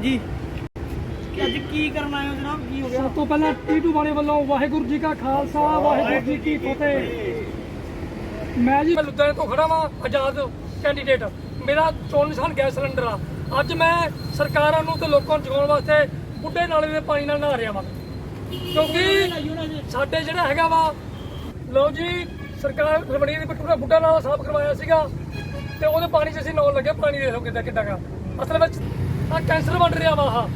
ਹਾਂਜੀ। ਅੱਜ ਕੀ ਕਰਨ ਆਏ ਹੋ ਜਨਾਬ? ਕੀ ਹੋ ਗਿਆ? ਸਭ ਤੋਂ ਪਹਿਲਾਂ ਟੀਟੂ ਬਾਣੇ ਵੱਲੋਂ ਵਾਹਿਗੁਰੂ ਜੀ ਕਾ ਖਾਲਸਾ, ਵਾਹਿਗੁਰੂ ਜੀ ਕੀ ਫਤਿਹ। ਮੈਂ ਜੀ ਲੁਧਿਆਣੇ ਤੋਂ ਖੜਾ ਵਾਂ, ਆਜ਼ਾਦ ਕੈਂਡੀਡੇਟ ਮੇਰਾ ਚੋਣ ਨਿਸ਼ਾਨ ਗੈਸ ਸਿਲੰਡਰ ਆ। ਅੱਜ ਮੈਂ ਸਰਕਾਰਾਂ ਨੂੰ ਤੇ ਲੋਕਾਂ ਨੂੰ ਜਗਾਉਣ ਵਾਸਤੇ ਬੁੱਢੇ ਨਾਲੇ ਦੇ ਪਾਣੀ ਨਾਲ ਨਹਾ ਰਿਹਾ ਵਾਂ। ਕਿਉਂਕਿ ਸਾਡੇ ਜਿਹੜਾ ਹੈਗਾ ਵਾ, ਲਓ ਜੀ, ਸਰਕਾਰ ਰਵਣੀ ਦੀ ਬਿੱਟੂ ਬੁੱਢਾ ਨਾਲ ਸਾਫ਼ ਕਰਵਾਇਆ ਸੀਗਾ ਤੇ ਉਹਦੇ ਪਾਣੀ 'ਚ ਅਸੀਂ ਨਹਾਉਣ ਲੱਗੇ, ਪਾਣੀ ਦੇਖ ਲਓ ਕਿੱਦਾਂ ਕਿੱਦਾਂ ਗਾ ਅਸਲ ਵਿੱਚ ਆ ਕੈਂਸਰ ਬਣ ਰਿਹਾ ਵਾ ਆਹ।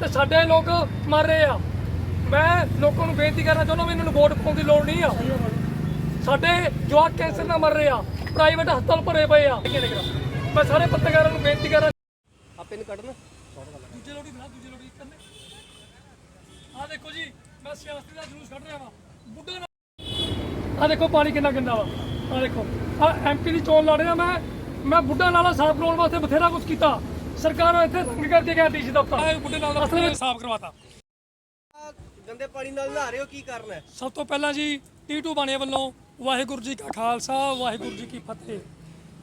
ਤੇ ਸਾਡੇ ਲੋਕ ਮਰ ਰਹੇ ਆ। ਮੈਂ ਲੋਕਾਂ ਨੂੰ ਬੇਨਤੀ ਕਰਨਾ ਚਾਹੁੰਦਾ ਵੀ ਇਹਨਾਂ ਨੂੰ ਵੋਟ ਪਾਉਣ ਦੀ ਲੋੜ ਨਹੀਂ ਆ। ਸਾਡੇ ਜਵਾਕ ਕੈਂਸਰ ਨਾਲ ਮਰ ਰਹੇ ਆ। ਪ੍ਰਾਈਵੇਟ ਹਸਪਤਾਲ ਭਰੇ ਪਏ ਆ। ਮੈਂ ਸਾਰੇ ਪੱਤਰਕਾਰਾਂ ਨੂੰ ਬੇਨਤੀ ਕਰਾਂ ਆ ਪਿੰਨ ਕੱਢਣਾ ਦੂਜੇ ਲੋੜੀ ਬਣਾ, ਦੂਜੇ ਲੋੜੀ ਕਰਨੇ। ਆ ਦੇਖੋ ਜੀ, ਮੈਂ ਸਿਆਸਤੀ ਦਾ ਜਲੂਸ ਕੱਢ ਰਿਹਾ ਵਾਂ। ਬੁੱਢੇ ਆ ਦੇਖੋ ਪਾਣੀ ਕਿੰਨਾ ਗੰਦਾ ਵਾ। ਆ ਦੇਖੋ। ਆ ਐਮਪੀ ਦੀ ਚੋਣ ਲੜ ਰਿਹਾ ਮੈਂ। ਮੈਂ ਬੁੱਢਾ ਨਾਲਾ ਸਾਫ਼ ਕਰਾਉਣ ਵਾਸਤੇ ਬਥੇਰਾ ਕੁਝ ਕੀਤਾ। ਸਰਕਾਰ ਇੱਥੇ ਰੰਗ ਕਰਕੇ ਗਿਆ ਡੀਸੀ ਦਫ਼ਤਰ ਬੁੱਢੇ ਨਾਲ ਅਸਲ ਵਿੱਚ ਸਾਫ਼ ਕਰਵਾਤਾ। ਗੰਦੇ ਪਾਣੀ ਨਾਲ ਨਹਾ ਰਹੇ ਹੋ ਕੀ ਕਰਨਾ ਹੈ? ਸਭ ਤੋਂ ਪਹਿਲਾਂ ਜੀ ਟੀਟੂ ਬਾਣੇ ਵੱਲੋਂ ਵਾਹਿਗੁਰੂ ਜੀ ਕਾ ਖਾਲਸਾ ਵਾਹਿਗੁਰੂ ਜੀ ਕੀ ਫਤਿਹ।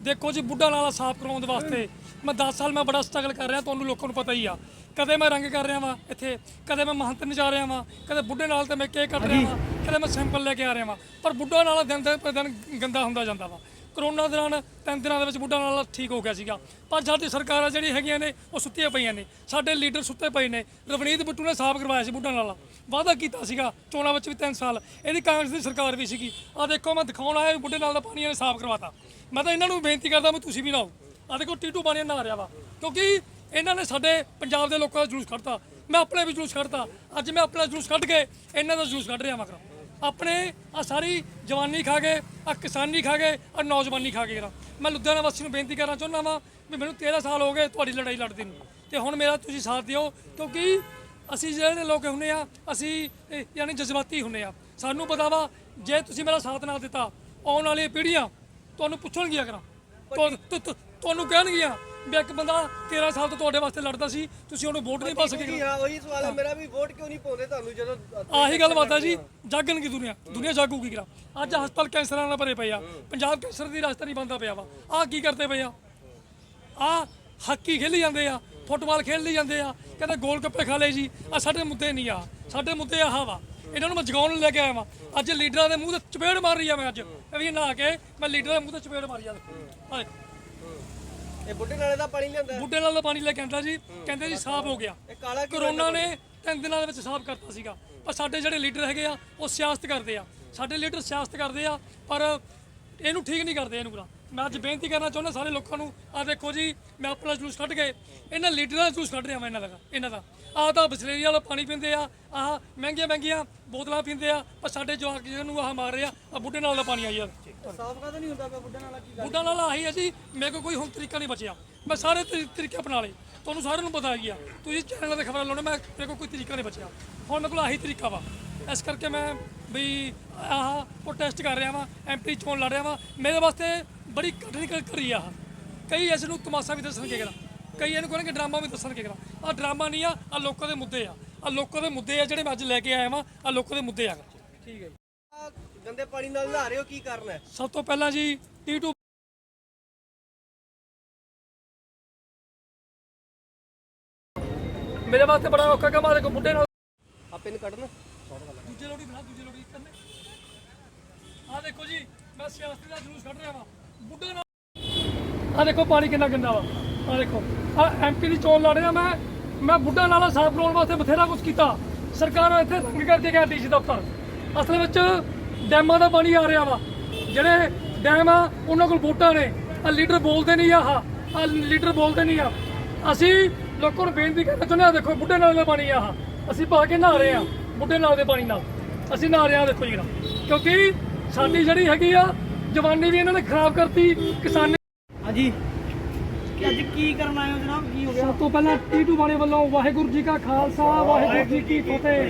ਦੇਖੋ ਜੀ ਬੁੱਢਾ ਨਾਲਾ ਸਾਫ਼ ਕਰਾਉਣ ਦੇ ਵਾਸਤੇ ਮੈਂ 10 ਸਾਲ ਮੈਂ ਬੜਾ ਸਟਰਗਲ ਕਰ ਰਿਹਾ ਤੁਹਾਨੂੰ ਲੋਕਾਂ ਨੂੰ ਪਤਾ ਹੀ ਆ। ਕਦੇ ਮੈਂ ਰੰਗ ਕਰ ਰਿਹਾ ਵਾਂ ਇੱਥੇ ਕਦੇ ਮੈਂ ਮਹੰਤ ਨਚਾ ਰਿਹਾ ਵਾਂ ਕਦੇ ਬੁੱਢੇ ਨਾਲ ਤੇ ਮੈਂ ਕੇਕ ਕੱਟ ਰਿਹਾ ਵਾਂ ਕਦੇ ਮੈਂ ਸੈਂਪਲ ਲੈ ਕੇ ਆ ਰਿਹਾ ਵਾਂ। ਪਰ ਬੁੱਢਾ ਨਾਲਾ ਦਿਨ ਦੇ ਪਰ ਦਿਨ ਗੰਦਾ ਹੁੰਦਾ ਜਾਂਦਾ ਵਾ। ਕਰੋਨਾ ਦੌਰਾਨ ਤਿੰਨ ਦਿਨਾਂ ਦੇ ਵਿੱਚ ਬੁੱਢਾ ਨਾਲ ਠੀਕ ਹੋ ਗਿਆ ਸੀਗਾ। ਪਰ ਸਾਡੀ ਸਰਕਾਰਾਂ ਜਿਹੜੀ ਹੈਗੀਆਂ ਨੇ, ਉਹ ਸੁੱਤੀਆਂ ਪਈਆਂ ਨੇ। ਸਾਡੇ ਲੀਡਰ ਸੁੱਤੇ ਪਏ ਨੇ। ਰਵਨੀਤ ਬਿੱਟੂ ਨੇ ਸਾਫ਼ ਕਰਵਾਇਆ ਸੀ ਬੁੱਢਾ ਨਾਲ। ਵਾਅਦਾ ਕੀਤਾ ਸੀਗਾ ਚੋਣਾਂ ਵਿੱਚ ਵੀ 3 ਸਾਲ। ਇਹਦੀ ਕਾਂਗਰਸ ਦੀ ਸਰਕਾਰ ਵੀ ਸੀਗੀ। ਆ ਦੇਖੋ, ਮੈਂ ਦਿਖਾਉਣ ਆਇਆ ਵੀ ਬੁੱਢੇ ਨਾਲ ਦਾ ਪਾਣੀ ਇਹਨੇ ਸਾਫ਼ ਕਰਵਾਤਾ। ਮੈਂ ਤਾਂ ਇਹਨਾਂ ਨੂੰ ਬੇਨਤੀ ਕਰਦਾ ਵੀ ਤੁਸੀਂ ਵੀ ਲਾਓ। ਆ ਦੇਖੋ, ਟੀਟੂ ਬਾਣੀ ਨਾ ਰਿਹਾ ਵਾ। ਕਿਉਂਕਿ ਇਹਨਾਂ ਨੇ ਸਾਡੇ ਪੰਜਾਬ ਦੇ ਲੋਕਾਂ ਦਾ ਜਲੂਸ ਕੱਢਤਾ। ਮੈਂ ਆਪਣੇ ਵੀ ਜਲੂਸ ਕੱਢਤਾ। ਅੱਜ ਮੈਂ ਆਪਣਾ ਜਲੂਸ ਕੱਢ ਕੇ ਇਹਨਾਂ ਦਾ ਜਲੂਸ ਕੱਢ ਰਿਹਾ ਮਗਰ ਆਪਣੇ ਆ ਸਾਰੀ ਜਵਾਨੀ ਖਾ ਗਏ ਆ ਕਿਸਾਨੀ ਖਾ ਗਏ ਆ ਨੌਜਵਾਨੀ ਖਾ ਗਏ ਮੈਂ ਲੁਧਿਆਣਾ ਵਾਸੀ ਨੂੰ ਬੇਨਤੀ ਕਰਨਾ ਚਾਹੁੰਦਾ ਵਾਂ ਵੀ ਮੈਨੂੰ 13 ਸਾਲ ਹੋ ਗਏ ਤੁਹਾਡੀ ਲੜਾਈ ਲੜਦੀ ਨੂੰ। ਤੇ ਹੁਣ ਮੇਰਾ ਤੁਸੀਂ ਸਾਥ ਦਿਓ, ਕਿਉਂਕਿ ਅਸੀਂ ਜਿਹੜੇ ਲੋਕ ਹੁੰਨੇ ਆ, ਅਸੀਂ ਯਾਨੀ ਜਜ਼ਬਾਤੀ ਹੁੰਨੇ ਆ। ਸਾਨੂੰ ਪਤਾ ਵਾ, ਜੇ ਤੁਸੀਂ ਮੇਰਾ ਸਾਥ ਨਾ ਦਿੱਤਾ, ਆਉਣ ਵਾਲੀਆਂ ਪੀੜ੍ਹੀਆਂ ਤੁਹਾਨੂੰ ਪੁੱਛਣਗੀਆਂ ਕਰਾਂ। ਤੁਹਾ- ਤੁਹਾਨੂੰ ਕਹਿਣਗੀਆਂ ਵੀ ਇੱਕ ਬੰਦਾ 13 ਸਾਲ ਤੋਂ ਤੁਹਾਡੇ ਵਾਸਤੇ ਲੜਦਾ ਸੀ ਤੁਸੀਂ ਉਹਨੂੰ ਵੋਟ ਨਹੀਂ ਪਾ ਸਕੇ ਜੀ ਹਾਂ ਉਹੀ ਸਵਾਲ ਹੈ ਮੇਰਾ ਵੀ ਵੋਟ ਕਿਉਂ ਨਹੀਂ ਪਾਉਂਦੇ ਤੁਹਾਨੂੰ ਜਦੋਂ ਆਹੀ ਗੱਲ ਬਾਤ ਹੈ ਜੀ ਜਾਗਣਗੀ ਦੁਨੀਆ ਦੁਨੀਆ ਜਾਗੂਗੀ ਕਿਰਾ ਅੱਜ ਹਸਪਤਾਲ ਕੈਂਸਰਾਂ ਨਾਲ ਭਰੇ ਪਏ ਆ ਪੰਜਾਬ ਕੈਂਸਰ ਦੀ ਰਾਜਧਾਨੀ ਬੰਦਾ ਪਿਆ ਵਾ ਆਹ ਕੀ ਕਰਦੇ ਪਏ ਆ? ਆ ਹਾਕੀ ਖੇਲੀ ਜਾਂਦੇ ਆ ਫੁੱਟਬਾਲ ਖੇਡ ਲਈ ਜਾਂਦੇ ਆ ਕਹਿੰਦੇ ਗੋਲ ਗੱਪੇ ਖਾ ਲਏ ਜੀ ਆ ਸਾਡੇ ਮੁੱਦੇ ਨਹੀਂ ਆ ਸਾਡੇ ਮੁੱਦੇ ਆਹ ਵਾ ਇਹਨਾਂ ਨੂੰ ਮੈਂ ਜਗਾਉਣ ਨੂੰ ਲੈ ਕੇ ਆਇਆ ਵਾਂ ਅੱਜ ਲੀਡਰਾਂ ਦੇ ਮੂੰਹ ਤੇ ਚਪੇੜ ਮਾਰ ਰਹੀ ਆ ਮੈਂ ਅੱਜ ਇਹ ਵੀ ਨਹਾ ਕੇ ਮੈਂ ਲੀਡਰਾਂ ਦੇ ਮੂੰਹ ਤੇ ਚਪੇੜ ਮਾਰੀ ਆ। ਦੇਖੋ। ਇਹ ਬੁੱਢੇ ਨਾਲੇ ਦਾ ਪਾਣੀ ਲਿਆਂਦਾ। ਬੁੱਢੇ ਨਾਲ ਦਾ ਪਾਣੀ ਲੈ ਕੇ ਆਂਦਾ ਜੀ। ਕਹਿੰਦੇ ਜੀ ਸਾਫ਼ ਹੋ ਗਿਆ। ਇਹ ਕਾਲਾ ਕਿਉਂ ਕਰੋਨਾ ਨੇ ਤਿੰਨ ਦਿਨਾਂ ਦੇ ਵਿੱਚ ਸਾਫ਼ ਕਰਤਾ ਸੀਗਾ। ਪਰ ਸਾਡੇ ਜਿਹੜੇ ਲੀਡਰ ਹੈਗੇ ਆ ਉਹ ਸਿਆਸਤ ਕਰਦੇ ਆ। ਸਾਡੇ ਲੀਡਰ ਸਿਆਸਤ ਕਰਦੇ ਆ ਪਰ ਇਹਨੂੰ ਠੀਕ ਨਹੀਂ ਕਰਦੇ ਇਹਨੂੰ ਪੂਰਾ। ਮੈਂ ਅੱਜ ਬੇਨਤੀ ਕਰਨਾ ਚਾਹੁੰਦਾ ਸਾਰੇ ਲੋਕਾਂ ਨੂੰ ਆ ਦੇਖੋ ਜੀ ਮੈਂ ਆਪਣਾ ਜਲੂਸ ਕੱਢ ਕੇ ਇਹਨਾਂ ਲੀਡਰਾਂ ਦਾ ਜਲੂਸ ਕੱਢ ਰਿਹਾ ਮੈਂ ਇਹਨਾਂ ਦਾ ਇਹਨਾਂ ਦਾ। ਆਹ ਤਾਂ ਬਸਲੇਰੀ ਵਾਲਾ ਪਾਣੀ ਪੀਂਦੇ ਆ ਆਹ ਮਹਿੰਗੀਆਂ ਮਹਿੰਗੀਆਂ ਬੋਤਲਾਂ ਪੀਂਦੇ ਆ ਪਰ ਸਾਡੇ ਜਵਾਕ ਜਿਹਨੂੰ ਆਹ ਮਾਰ ਰਿਹਾ ਆ ਬੁੱਢੇ ਨਾਲ ਦਾ ਪਾਣੀ ਆਈ ਯਾਰ ਸਾਫ਼ ਕਾ ਨਹੀਂ ਹੁੰਦਾ ਪਿਆ ਬੁੱਢੇ ਨਾਲਾ ਕੀ ਬੁੱਢਾ ਨਾਲ ਆਹੀ ਹੈ ਜੀ ਮੇਰੇ ਕੋਲ ਕੋਈ ਹੁਣ ਤਰੀਕਾ ਨਹੀਂ ਬਚਿਆ। ਮੈਂ ਸਾਰੇ ਤਰੀ- ਤਰੀਕੇ ਅਪਣਾ ਲਏ ਤੁਹਾਨੂੰ ਸਾਰਿਆਂ ਨੂੰ ਪਤਾ ਹੀ ਆ। ਤੁਸੀਂ ਚੈਨਲ ਤੇ ਖਬਰਾਂ ਲਾਉਣੇ ਮੈਂ ਮੇਰੇ ਕੋਲ ਕੋਈ ਤਰੀਕਾ ਨਹੀਂ ਬਚਿਆ। ਹੁਣ ਮੇਰੇ ਕੋਲ ਆਹੀ ਤਰੀਕਾ ਵਾ। ਇਸ ਕਰਕੇ ਮੈਂ ਵੀ ਆਹ ਪ੍ਰੋਟੈਸਟ ਕਰ ਰਿਹਾ ਵਾਂ ਐਮਪੀ ਚੋਣ ਲੜ ਰਿਹਾ ਵਾਂ। ਮੇਰੇ ਵਾਸਤੇ ਬੜੀ ਕਠਿਨ ਕਰੀ ਆ। ਕਈ ਇਸ ਨੂੰ ਤਮਾਸ਼ਾ ਵੀ ਦੱਸਣਗੇ ਕਰਾਂ ਕਈ ਇਹਨੂੰ ਕਹਿਣਗੇ ਡਰਾਮਾ ਵੀ ਦੱਸਣਗੇ ਕਰਾਂ ਆ ਡਰਾਮਾ ਨਹੀਂ ਆ ਆ ਲੋਕਾਂ ਦੇ ਮੁੱਦੇ ਆ। ਆ ਲੋਕਾਂ ਦੇ ਮੁੱਦੇ ਆ ਜਿਹੜੇ ਮੈਂ ਅੱਜ ਲੈ ਕੇ ਆਇਆ ਵਾਂ ਆ ਲੋਕਾਂ ਦੇ ਮੁੱਦੇ ਆ। ਠੀਕ ਹੈ ਗੰਦੇ ਪਾਣੀ ਨਾਲ ਨਹਾ ਰਹੇ ਹੋ ਕੀ ਕਰਨਾ ਹੈ? ਸਭ ਤੋਂ ਪਹਿਲਾਂ ਜੀ ਟੀਟੂ ਮੇਰੇ ਵਾਸਤੇ ਬੜਾ ਔਖਾ ਕੰਮ ਆ ਦੇਖੋ ਬੁੱਢੇ ਨਾਲ। ਆ ਪਿੰਨ ਕੱਢਣਾ ਦੂਜੇ ਲੋੜੀ ਬਣਾ ਦੂਜੇ ਲੋੜੀ ਕਰਨੇ। ਆ ਦੇਖੋ ਜੀ ਮੈਂ ਸਿਆਸਤੀ ਦਾ ਜਲੂਸ ਕੱਢ ਰਿਹਾ ਵਾਂ। ਬੁੱਢਾ ਨਾਲ। ਆ ਦੇਖੋ ਪਾਣੀ ਕਿੰਨਾ ਗੰਦਾ ਵਾ। ਆ ਦੇਖੋ। ਆ ਐਮਪੀ ਦੀ ਚੋਣ ਲੜ ਰਿਹਾ ਮੈਂ। ਮੈਂ ਬੁੱਢਾ ਨਾਲਾ ਸਾਫ਼ ਕਰਾਉਣ ਵਾਸਤੇ ਬਥੇਰਾ ਕੁਝ ਕੀਤਾ। ਸਰਕਾਰ ਇੱਥੇ ਰੰਗ ਕਰਕੇ ਗਿਆ ਡੀਸੀ ਦਫ਼ਤਰ। ਅਸਲ ਵਿੱਚ ਡੈਮਾਂ ਦਾ ਪਾਣੀ ਆ ਰਿਹਾ ਵਾ। ਜਿਹੜੇ ਡੈਮ ਆ, ਉਹਨਾਂ ਕੋਲ ਵੋਟਾਂ ਨੇ। ਆ ਲੀਡਰ ਬੋਲਦੇ ਨਹੀਂ ਆ ਆਹ। ਆ ਲੀਡਰ ਬੋਲਦੇ ਨਹੀਂ ਆ। ਅਸੀਂ ਲੋਕਾਂ ਨੂੰ ਬੇਨਤੀ ਕਰਨਾ ਚਾਹੁੰਦੇ ਆ, ਦੇਖੋ ਬੁੱਢੇ ਨਾਲੇ ਦਾ ਪਾਣੀ ਆ ਆਹ। ਅਸੀਂ ਪਾ ਕੇ ਨਹਾ ਰਹੇ ਆ ਬੁੱਢੇ ਨਾਲੇ ਦੇ ਪਾਣੀ ਨਾਲ। ਅਸੀਂ ਨਹਾ ਰਹੇ ਆ, ਦੇਖੋ ਜੀ ਕਿਉਂਕਿ ਸਾਡੀ ਜਿਹੜੀ ਹੈਗੀ ਆ ਜਵਾਨੀ ਵੀ ਇਹਨਾਂ ਨੇ ਖਰਾਬ ਕਰਤੀ ਕਿਸਾਨੀ ਹਾਂਜੀ। ਅੱਜ ਕੀ ਕਰਨ ਆਏ ਹੋ ਜਨਾਬ? ਕੀ ਹੋ ਗਿਆ? ਸਭ ਤੋਂ ਪਹਿਲਾਂ ਟੀਟੂ ਬਾਣੇ ਵੱਲੋਂ ਵਾਹਿਗੁਰੂ ਜੀ ਕਾ ਖਾਲਸਾ ਵਾਹਿਗੁਰੂ ਜੀ ਕੀ ਫਤਿਹ।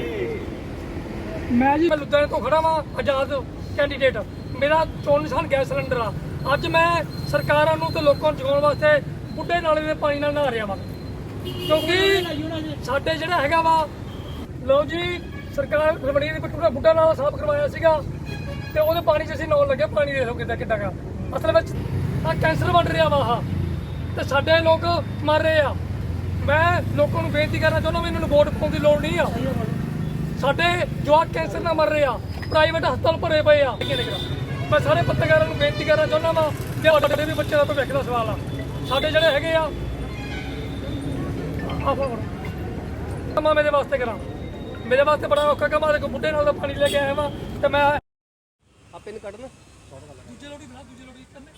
ਮੈਂ ਜੀ ਲੁਧਿਆਣੇ ਤੋਂ ਖੜਾ ਵਾਂ ਆਜ਼ਾਦ ਕੈਂਡੀਡੇਟ ਮੇਰਾ ਚੋਣ ਨਿਸ਼ਾਨ ਗੈਸ ਸਿਲੰਡਰ ਆ। ਅੱਜ ਮੈਂ ਸਰਕਾਰਾਂ ਨੂੰ ਤੇ ਲੋਕਾਂ ਨੂੰ ਜਗਾਉਣ ਵਾਸਤੇ ਬੁੱਢੇ ਨਾਲੇ ਦੇ ਪਾਣੀ ਨਾਲ ਨਹਾ ਰਿਹਾ ਵਾਂ। ਕਿਉਂਕਿ ਸਾਡੇ ਜਿਹੜਾ ਹੈਗਾ ਵਾ ਲਓ ਜੀ ਸਰਕਾਰ ਰਵਣੀ ਦੀ ਦਾ ਬੁੱਢਾ ਨਾਲ ਸਾਫ਼ ਕਰਵਾਇਆ ਸੀਗਾ। ਤੇ ਉਹਦੇ ਪਾਣੀ 'ਚ ਅਸੀਂ ਨਹਾਉਣ ਲੱਗੇ, ਪਾਣੀ ਦੇਖ ਲਓ ਕਿੱਦਾਂ ਕਿੱਡਾ ਗਾ ਅਸਲ ਵਿੱਚ ਆ ਕੈਂਸਰ ਵੱਢ ਰਿਹਾ ਵਾ ਆਹ। ਤੇ ਸਾਡੇ ਲੋਕ ਮਰ ਰਹੇ ਆ। ਮੈਂ ਲੋਕਾਂ ਨੂੰ ਬੇਨਤੀ ਕਰਨਾ ਚਾਹੁੰਦਾ ਵੀ ਇਹਨਾਂ ਨੂੰ ਵੋਟ ਪਾਉਣ ਦੀ ਲੋੜ ਨਹੀਂ ਆ। ਸਾਡੇ ਜਵਾਕ ਕੈਂਸਰ ਨਾਲ ਮਰ ਰਹੇ ਆ। ਪ੍ਰਾਈਵੇਟ ਹਸਪਤਾਲ ਭਰੇ ਪਏ ਆ। ਮੈਂ ਸਾਰੇ ਪੱਤਰਕਾਰਾਂ ਨੂੰ ਬੇਨਤੀ ਕਰਨਾ ਚਾਹੁੰਦਾ ਵਾਂ ਕਿ ਤੁਹਾਡੇ ਵੀ ਬੱਚੇ ਦਾ ਭਵਿੱਖ ਦਾ ਸਵਾਲ ਆ। ਸਾਡੇ ਜਿਹੜੇ ਹੈਗੇ ਆ, ਆਹ ਫੜ। ਕੰਮ ਮੇਰੇ ਵਾਸਤੇ ਕਰਾਂ। ਮੇਰੇ ਵਾਸਤੇ ਬੜਾ ਔਖਾ ਕੰਮ ਆ। ਦੇਖੋ ਬੁੱਢੇ ਨਾਲ ਦਾ ਪਾਣੀ ਲੈ ਕੇ ਆਇਆ ਵਾਂ। ਤੇ ਮੈਂ ਆ ਪਿੰਨ ਕੱਢਣਾ। ਦੂਜੇ ਲੋੜੀ ਬਣਾ ਦੂਜੇ ਲੋੜੀ ਕਰਨੇ।